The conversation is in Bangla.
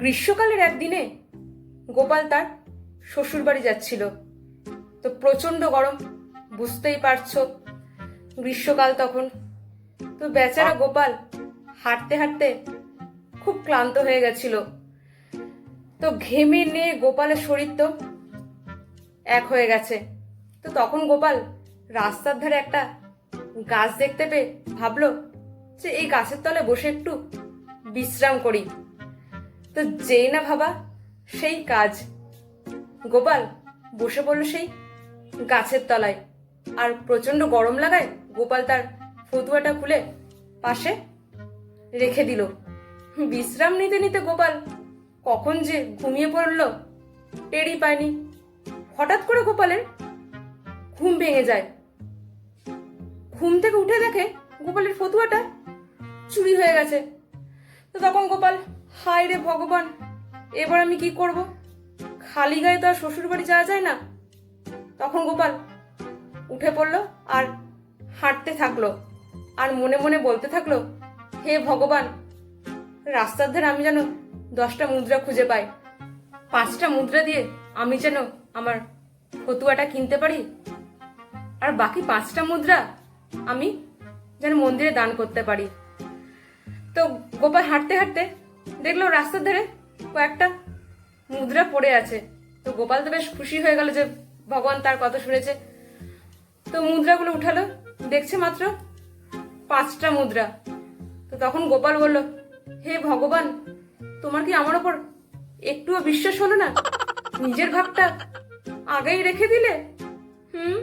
গ্রীষ্মকালের একদিনে গোপাল তার শ্বশুর বাড়ি যাচ্ছিল। তো প্রচণ্ড গরম, বুঝতেই পারছ, গ্রীষ্মকাল তখন। তো বেচারা গোপাল হাঁটতে হাঁটতে খুব ক্লান্ত হয়ে গেছিল। তো ঘেমে নিয়ে গোপালের শরীর তো এক হয়ে গেছে। তো তখন গোপাল রাস্তার ধারে একটা গাছ দেখতে পেয়ে ভাবলো যে এই গাছের তলে বসে একটু বিশ্রাম করি। তো যেই না ভাবা, সেই কাজ। গোপাল বসে পড়ল সেই গাছের তলায়, আর প্রচণ্ড গরম লাগায় গোপাল তার ফতুয়াটা খুলে পাশে রেখে দিল। বিশ্রাম নিতে নিতে গোপাল কখন যে ঘুমিয়ে পড়ল টেরি পায়নি। হঠাৎ করে গোপালের ঘুম ভেঙে যায়। ঘুম থেকে উঠে দেখে গোপালের ফতুয়াটা চুরি হয়ে গেছে। তো তখন গোপাল হায় রে ভগবান, এবার আমি কি করব? খালি গায়ে তো আর শ্বশুর বাড়ি যাওয়া যায় না। তখন গোপাল উঠে পড়ল আর হাঁটতে থাকল আর মনে মনে বলতে থাকল, হে ভগবান, রাস্তার ধারে আমি যেন দশটা মুদ্রা খুঁজে পাই। পাঁচটা মুদ্রা দিয়ে আমি যেন আমার ফতুয়াটা কিনতে পারি। আর বাকি পাঁচটা মুদ্রা আমি যেন মন্দিরে দান করতে পারি। তো গোপাল হাঁটতে হাঁটতে দেখল রাস্তার ধারে কয়েকটা মুদ্রা পড়ে আছে। তো গোপাল তো বেশ খুশি হয়ে গেল যে ভগবান তার কথা শুনেছে। তো মুদ্রাগুলো উঠালো, দেখছে মাত্র পাঁচটা মুদ্রা। তো তখন গোপাল বলল, হে ভগবান, তোমার কি আমার ওপর একটুও বিশ্বাস হলো না? নিজের ভাগটা আগেই রেখে দিলে? হুম?